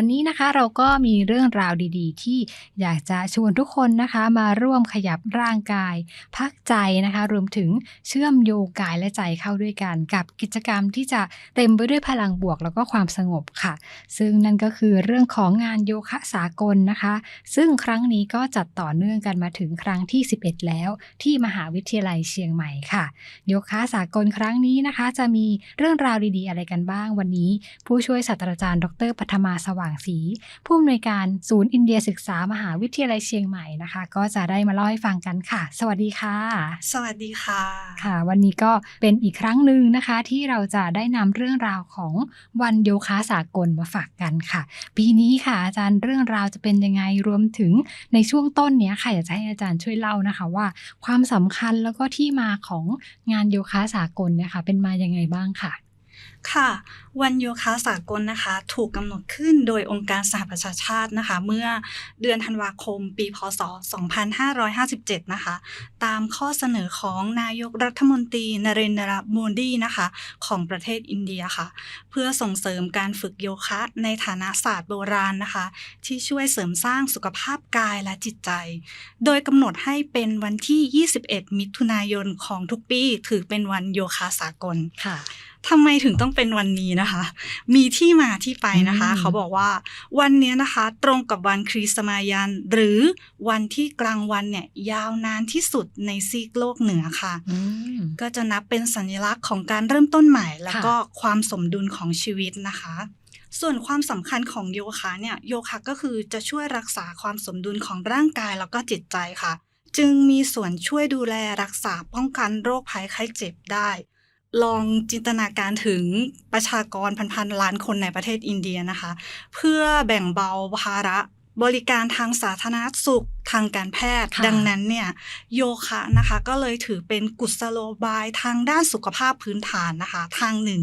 วันนี้นะคะเราก็มีเรื่องราวดีๆ ที่อยากจะชวนทุกคนนะคะ มาร่วมขยับร่างกาย พักใจนะคะ รวมถึงเชื่อมโยงกายและใจเข้าด้วยกัน กับกิจกรรมที่จะเต็มไปด้วยพลังบวกแล้วก็ความสงบค่ะ ซึ่งนั่นก็คือเรื่องของงานโยคะสากลนะคะ ซึ่งครั้งนี้ก็จัดต่อเนื่องกันมาถึงครั้งที่ 11 แล้ว ที่มหาวิทยาลัยเชียงใหม่ค่ะ โยคะสากลครั้งนี้นะคะ จะมีเรื่องราวดีๆ อะไรกันบ้างวันนี้ ผู้ช่วยศาสตราจารย์ ดรปัทมาสว่างศรีผู้อำนวยการศูนย์อินเดียศึกษามหาวิทยาลัยเชียงใหม่นะคะ ก็จะได้มาเล่าให้ฟังกันค่ะ สวัสดีค่ะ สวัสดีค่ะค่ะ วันนี้ก็เป็นอีกครั้งหนึ่งนะคะ ที่เราจะได้นำเรื่องราวของวันโยคะสากลมาฝากกันค่ะ ปีนี้ค่ะอาจารย์เรื่องราวจะเป็นยังไงรวมถึงในช่วงต้นเนี้ยค่ะอยากจะให้อาจารย์ช่วยเล่านะคะว่า ความสำคัญแล้วก็ที่มาของงานโยคะสากลเนี่ยค่ะเป็นมายังไงบ้างค่ะ ค่ะ วันโยคะสากลนะคะ ถูกกำหนดขึ้นโดยองค์การสหประชาชาตินะคะ เมื่อเดือนธันวาคมปี พศ 2557 นะคะ ตามข้อเสนอของนายกรัฐมนตรีนเรนทรโมดีนะคะ ของประเทศอินเดียค่ะ เพื่อส่งเสริมการฝึกโยคะในฐานะศาสตร์โบราณนะคะ ที่ช่วยเสริมสร้างสุขภาพกายและจิตใจ โดยกำหนดให้เป็นวันที่ 21 มิถุนายนของทุกปี ถือเป็นวันโยคะสากลค่ะ ทำไมถึงต้องเป็นวันนี้นะคะ มีที่มาที่ไปนะคะอืมเขาบอกว่าวันเนี้ยนะคะ ตรงกับวันคริสต์มายัน หรือวันที่กลางวันเนี่ยยาวนานที่สุดในซีกโลกเหนือค่ะอืมก็จะนับเป็นสัญลักษณ์ของการเริ่มต้นใหม่ แล้วค่ะก็ความสมดุลของชีวิตนะคะส่วนความสำคัญของโยคะเนี่ยโยคะก็คือจะช่วยรักษาความสมดุลของร่างกายแล้วก็จิตใจค่ะ จึงมีส่วนช่วยดูแลรักษาป้องกันโรคภัยไข้เจ็บได้ ลองจินตนาการถึงประชากรพันๆล้านคนในประเทศอินเดียนะคะ เพื่อแบ่งเบาภาระ บริการทางสาธารณสุขทางการแพทย์ค่ะดังนั้นเนี่ยโยคะนะคะก็เลยถือเป็นกุศโลบายทางด้านสุขภาพพื้นฐานนะคะ ทางหนึ่ง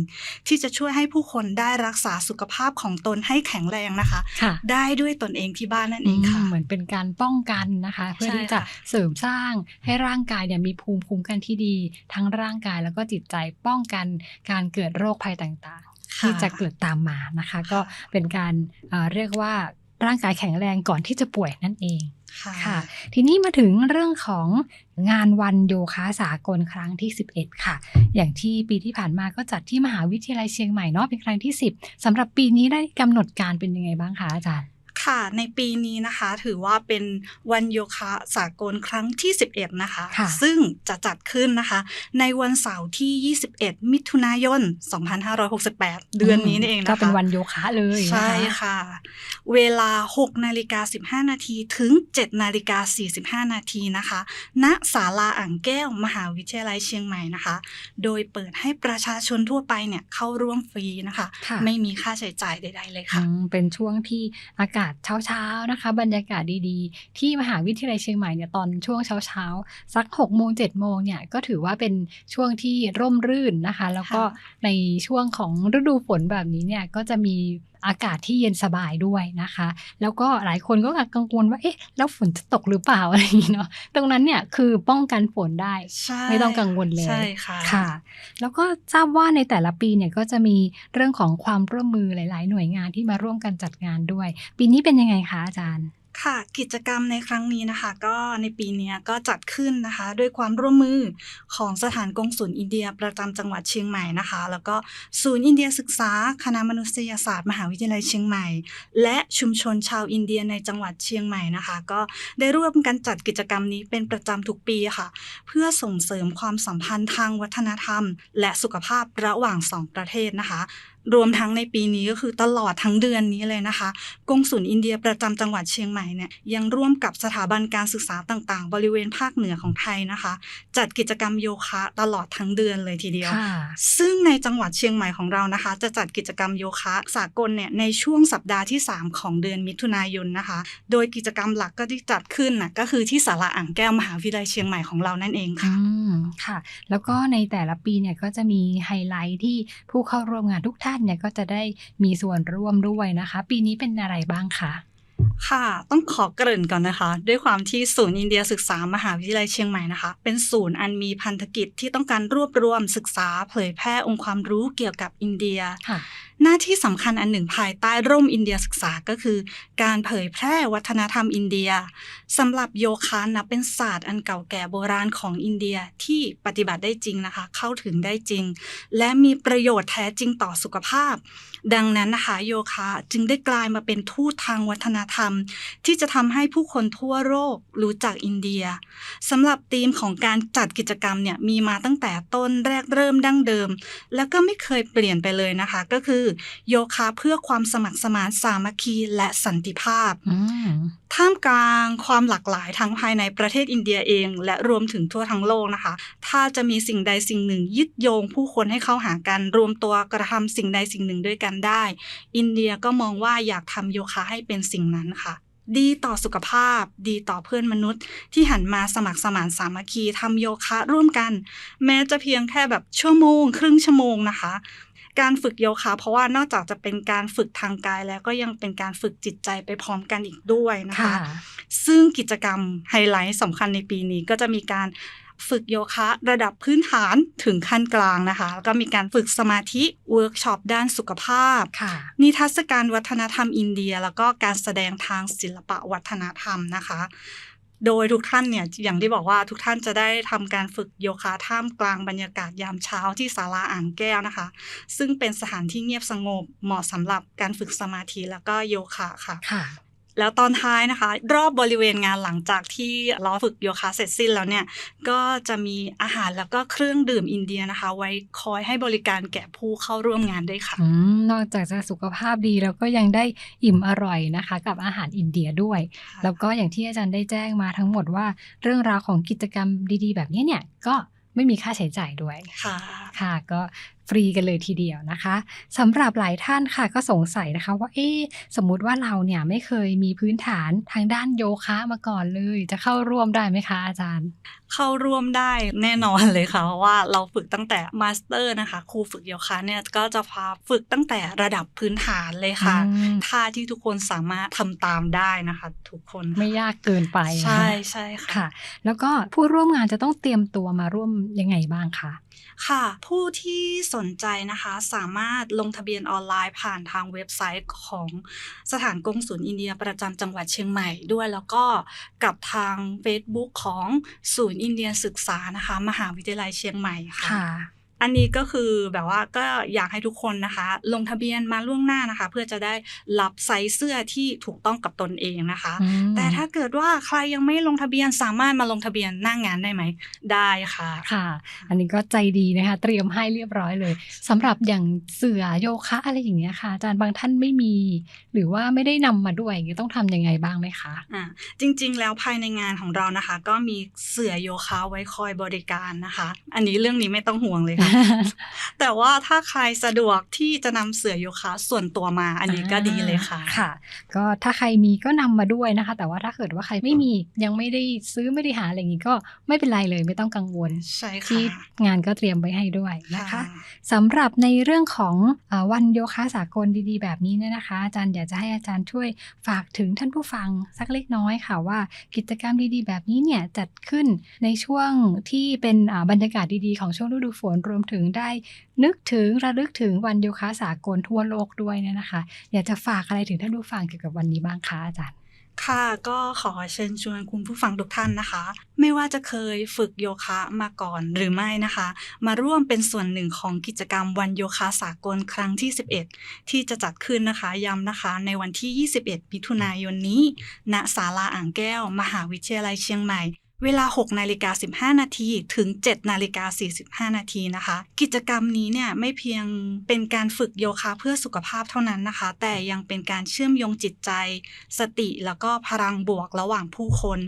ที่จะช่วยให้ผู้คนได้รักษาสุขภาพของตนให้แข็งแรงนะคะค่ะได้ด้วยตนเองที่บ้านนั่นเองอืค่ะมเหมือนเป็นการป้องกันนะคะ เพื่อใช่ที่จะค่ะเสริมสร้างให้ร่างกายเนี่ยมีภูมิคุ้มกันที่ดี ทั้งร่างกายแล้วก็จิตใจป้องกันการเกิดโรคภัยต่างๆ ที่จะเกิดตามมานะคะ ก็เป็นการเอ่อเรียกว่า ร่างกายแข็งแรงก่อนที่จะป่วยนั่นเองค่ะค่ะ ทีนี้มาถึงเรื่องของงานวันโยคะสากลครั้งที่ 11 ค่ะ อย่างที่ปีที่ผ่านมาก็จัดที่มหาวิทยาลัยเชียงใหม่เนาะเป็นครั้งที่ 10สำหรับปีนี้ได้กำหนดการเป็นยังไงบ้างคะอาจารย์ ค่ะ ในปีนี้นะคะ ถือว่าเป็นวันโยคะสากลครั้งที่ 11 นะคะค่ะซึ่งจะจัดขึ้นนะคะ ในวันเสาร์ที่ 21 มิถุนายน 2568 เดือนนี้นี่เองนะคะ ก็เป็นวันโยคะเลยนะคะใช่ค่ะ เวลา 6 นาฬิกา 15 นาทีถึง 7 นาฬิกา 45 นาทีนะคะ ณศาลาอ่างแก้ว มหาวิทยาลัยเชียงใหม่นะคะ โดยเปิดให้ประชาชนทั่วไปเนี่ยเข้าร่วมฟรีนะคะค่ะไม่มีค่าใช้จ่ายใด ๆ เลยค่ะอืมเป็นช่วงที่อากาศเช้าๆนะคะ บรรยากาศดีๆ ที่มหาวิทยาลัยเชียงใหม่เนี่ยตอนช่วงเช้าๆสัก6กโมงเจ็ดโมงเนี่ยก็ถือว่าเป็นช่วงที่ร่มรื่นนะคะ แล้วก็ค่ะในช่วงของฤดูฝนแบบนี้เนี่ยก็จะมี อากาศที่เย็นสบายด้วยนะคะ แล้วก็หลายคนก็กังวลว่า เอ๊ะ แล้วฝนจะตกหรือเปล่าอะไรอย่างนี้เนาะ ตรงนั้นเนี่ยคือป้องกันฝนได้ใช่ไม่ต้องกังวลเลยใช่ค่ะค่ะ แล้วก็ทราบว่าในแต่ละปีเนี่ยก็จะมีเรื่องของความร่วมมือหลาย ๆ หน่วยงานที่มาร่วมกันจัดงานด้วย ปีนี้เป็นยังไงคะอาจารย์ ค่ะกิจกรรมในครั้งนี้นะคะ ก็ในปีนี้ก็จัดขึ้นนะคะ ด้วยความร่วมมือของสถานกงสุลอินเดียประจำจังหวัดเชียงใหม่นะคะ แล้วก็ศูนย์อินเดียศึกษาคณะมนุษยศาสตร์ มหาวิทยาลัยเชียงใหม่ และชุมชนชาวอินเดียในจังหวัดเชียงใหม่นะคะ ก็ได้ร่วมกันจัดกิจกรรมนี้เป็นประจำทุกปีค่ะ เพื่อส่งเสริมความสัมพันธ์ทางวัฒนธรรม และสุขภาพระหว่างสองประเทศนะคะ รวมทั้งในปีนี้ก็คือตลอดทั้งเดือนนี้เลยนะคะกงสุลอินเดียประจำจังหวัดเชียงใหม่เนี่ยยังร่วมกับสถาบันการศึกษาต่าง ๆ บริเวณภาคเหนือของไทยนะคะ จัดกิจกรรมโยคะตลอดทั้งเดือนเลยทีเดียวค่ะซึ่งในจังหวัดเชียงใหม่ของเรานะคะ จะจัดกิจกรรมโยคะสากลเนี่ยในช่วงสัปดาห์ที่ 3 ของเดือนมิถุนายนนะคะ โดยกิจกรรมหลักก็ที่จัดขึ้นน่ะก็คือที่ศาลาอ่างแก้วมหาวิทยาลัยเชียงใหม่ของเรานั่นเองค่ะอืมค่ะ แล้วก็ในแต่ละปีเนี่ยก็จะมีไฮไลท์ที่ผู้เข้าร่วมงานทุกท่านานเนี่ยก็จะได้มีส่วนร่วมด้วยนะคะ ปีนี้เป็นอะไรบ้างคะค่ะ ต้องขอเกริ่นก่อนนะคะ ด้วยความที่ศูนย์อินเดียศึกษามหาวิทยาลัยเชียงใหม่นะคะ เป็นศูนย์อันมีพันธกิจที่ต้องการรวบรวมศึกษาเผยแพร่องค์ความรู้เกี่ยวกับอินเดียค่ะหน้าที่สำคัญอันหนึ่งภายใต้ร่มอินเดียศึกษาก็คือ การเผยแพร่วัฒนธรรมอินเดียสำหรับโยคะนับเป็นศาสตร์อันเก่าแก่โบราณของอินเดียที่ปฏิบัติได้จริงนะคะ เข้าถึงได้จริง และมีประโยชน์แท้จริงต่อสุขภาพ ดังนั้นนะคะโยคะจึงได้กลายมาเป็นทูตทางวัฒนธรรม ที่จะทำให้ผู้คนทั่วโลกรู้จักอินเดียสำหรับธีมของการจัดกิจกรรมเนี่ยมีมาตั้งแต่ต้นแรกเริ่มดั้งเดิม แล้วก็ไม่เคยเปลี่ยนไปเลยนะคะ ก็คือโยคะเพื่อความสมัครสมานสามัคคีและสันติภาพอืมท่ามกลางความหลากหลายทั้งภายในประเทศอินเดียเอง และรวมถึงทั่วทั้งโลกนะคะ ถ้าจะมีสิ่งใดสิ่งหนึ่งยึดโยงผู้คนให้เข้าหากัน รวมตัวกระทำสิ่งใดสิ่งหนึ่งด้วยกันได้ อินเดียก็มองว่าอยากทำโยคะให้เป็นสิ่งนั้นค่ะ ดีต่อสุขภาพ ดีต่อเพื่อนมนุษย์ ที่หันมาสมัครสมานสามัคคีทำโยคะร่วมกัน แม้จะเพียงแค่แบบชั่วโมง ครึ่งชั่วโมงนะคะ การฝึกโยคะ เพราะว่านอกจากจะเป็นการฝึกทางกายแล้วก็ยังเป็นการฝึกจิตใจไปพร้อมกันอีกด้วยนะคะค่ะซึ่งกิจกรรมไฮไลท์สำคัญในปีนี้ก็จะมีการฝึกโยคะระดับพื้นฐานถึงขั้นกลางนะคะ แล้วก็มีการฝึกสมาธิเวิร์กช็อปด้านสุขภาพค่ะนิทรรศการวัฒนธรรมอินเดีย แล้วก็การแสดงทางศิลปะวัฒนธรรมนะคะ โดยทุกท่านเนี่ยอย่างที่บอกว่าทุกท่านจะได้ทำการฝึกโยคะท่ามกลางบรรยากาศยามเช้าที่ศาลาอ่างแก้วนะคะ ซึ่งเป็นสถานที่เงียบสงบเหมาะสำหรับการฝึกสมาธิแล้วก็โยคะค่ะ แล้วตอนท้ายนะคะ รอบบริเวณงานหลังจากที่เราฝึกโยคะเสร็จสิ้นแล้วเนี่ย ก็จะมีอาหารแล้วก็เครื่องดื่มอินเดียนะคะ ไว้คอยให้บริการแก่ผู้เข้าร่วมงานด้วยค่ะอืมนอกจากจะสุขภาพดีแล้วก็ยังได้อิ่มอร่อยนะคะ กับอาหารอินเดียด้วย แล้วก็อย่างที่อาจารย์ได้แจ้งมาทั้งหมดว่า เรื่องราวของกิจกรรมดีๆ แบบนี้เนี่ยก็ไม่มีค่าใช้จ่ายด้วย ค่ะ ค่ะ ก็ ฟรีกันเลยทีเดียวนะคะสำหรับหลายท่านค่ะก็สงสัยนะคะ ว่าเอ๊ะสมมุติว่าเราเนี่ยไม่เคยมีพื้นฐานทางด้านโยคะมาก่อนเลย จะเข้าร่วมได้ไหมคะอาจารย์ เข้าร่วมได้แน่นอนเลยค่ะ เพราะว่าเราฝึกตั้งแต่มาสเตอร์นะคะครูฝึกโยคะเนี่ยก็จะพาฝึกตั้งแต่ระดับพื้นฐานเลยค่ะอืมท่าที่ทุกคนสามารถทำตามได้นะคะ ทุกคนไม่ยากเกินไปนะใช่ใช่ค่ะค่ะ แล้วก็ผู้ร่วมงานจะต้องเตรียมตัวมาร่วมยังไงบ้างคะ ค่ะ ผู้ที่สนใจนะคะสามารถลงทะเบียนออนไลน์ผ่านทางเว็บไซต์ของสถานกงศูนย์อินเดียประจำจังหวัดเชียงใหม่ด้วย แล้วก็กับทาง Facebook ของศูนย์อินเดียศึกษานะคะ มหาวิทยาลัยเชียงใหม่ค่ะค่ะ อันนี้ก็คือแบบว่าก็อยากให้ทุกคนนะคะ ลงทะเบียนมาล่วงหน้านะคะ เพื่อจะได้รับไซส์เสื้อที่ถูกต้องกับตนเองนะคะอืมแต่ถ้าเกิดว่าใครยังไม่ลงทะเบียนสามารถมาลงทะเบียนหน้างงานได้ไหมได้ค่ะค่ะ อันนี้ก็ใจดีนะคะ เตรียมให้เรียบร้อยเลยสำหรับอย่างเสือโยคะอะไรอย่างเงี้ยค่ะอาจารย์บางท่านไม่มี หรือว่าไม่ได้นำมาด้วยอย่างเงี้ยต้องทำยังไงบ้างไหมคะอ่าจริง ๆ แล้วภายในงานของเรานะคะ ก็มีเสื่อโยคะไว้คอยบริการนะคะ อันนี้เรื่องนี้ไม่ต้องห่วงเลยค่ะแต่ว่าถ้าใครสะดวกที่จะนำเสื่อโยคะส่วนตัวมาอันนี้ก็ดีเลยค่ะค่ะ ก็ถ้าใครมีก็นำมาด้วยนะคะ แต่ว่าถ้าเกิดว่าใครไม่มียังไม่ได้ซื้อไม่ได้หาอะไรอย่างงี้ก็ไม่เป็นไรเลยไม่ต้องกังวลใช่ค่ะที่งานก็เตรียมไว้ให้ด้วยนะคะสำหรับในเรื่องของอาวันโยคะสากลดีๆ แบบนี้เนี่ยนะคะ อาจารย์อยากจะให้อาจารย์ช่วยฝากถึงท่านผู้ฟังสักเล็กน้อยค่ะว่ากิจกรรมดีๆ แบบนี้เนี่ยจัดขึ้นในช่วงที่เป็นอ่าบรรยากาศดีๆ ของช่วงฤดูฝนรวมถึงได้นึกถึงระลึกถึงวันโยคะสากลทั่วโลกด้วยเนี่ยนะคะ อยากจะฝากอะไรถึงท่านผู้ฟังเกี่ยวกับวันนี้บ้างคะอาจารย์ค่ะก็ขอเชิญชวนคุณผู้ฟังทุกท่านนะคะ ไม่ว่าจะเคยฝึกโยคะมาก่อนหรือไม่นะคะ มาร่วมเป็นส่วนหนึ่งของกิจกรรมวันโยคะสากลครั้งที่ 11 ที่จะจัดขึ้นนะคะย้ำนะคะ ในวันที่ 21มิถุนายนนี้ ณศาลาอ่างแก้ว มหาวิทยาลัยเชียงใหม่ เวลา 6 นาฬิกา 15 นาที ถึง 7 นาฬิกา 45 นาทีนะคะ กิจกรรมนี้เนี่ยไม่เพียงเป็นการฝึกโยคะเพื่อสุขภาพเท่านั้นนะคะ แต่ยังเป็นการเชื่อมโยงจิตใจ สติแล้วก็พลังบวกระหว่างผู้คน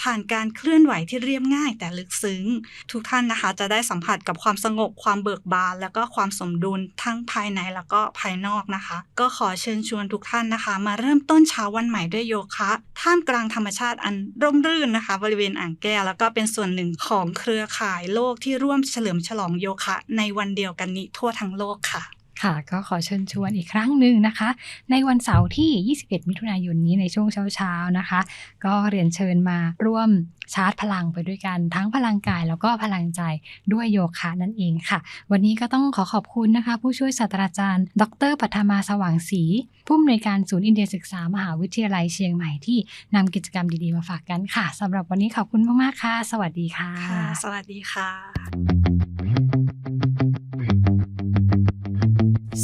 ผ่านการเคลื่อนไหวที่เรียบง่ายแต่ลึกซึ้ง ทุกท่านนะคะจะได้สัมผัสกับความสงบ ความเบิกบาน แล้วก็ความสมดุลทั้งภายในแล้วก็ภายนอกนะคะ ก็ขอเชิญชวนทุกท่านนะคะ มาเริ่มต้นเช้าวันใหม่ด้วยโยคะ ท่ามกลางธรรมชาติอันร่มรื่นนะคะ บริเวณอ่างแก้ว แล้วก็เป็นส่วนหนึ่งของเครือข่ายโลกที่ร่วมเฉลิมฉลองโยคะ ในวันเดียวกันนี้ทั่วทั้งโลกค่ะ ค่ะ ก็ขอเชิญชวนอีกครั้งหนึ่งนะคะ ในวันเสาร์ที่ 21 มิถุนายนนี้ในช่วงเช้าๆนะคะ ก็เรียนเชิญมาร่วมชาร์จพลังไปด้วยกันทั้งพลังกายแล้วก็พลังใจด้วยโยคะนั่นเองค่ะ วันนี้ก็ต้องขอขอบคุณนะคะ ผู้ช่วยศาสตราจารย์ ดรปัทมาสว่างศรีผู้อำนวยการศูนย์อินเดียศึกษามหาวิทยาลัยเชียงใหม่ที่นำกิจกรรมดีๆมาฝากกันค่ะสำหรับวันนี้ขอบคุณมากๆค่ะ สวัสดีค่ะค่ะสวัสดีค่ะ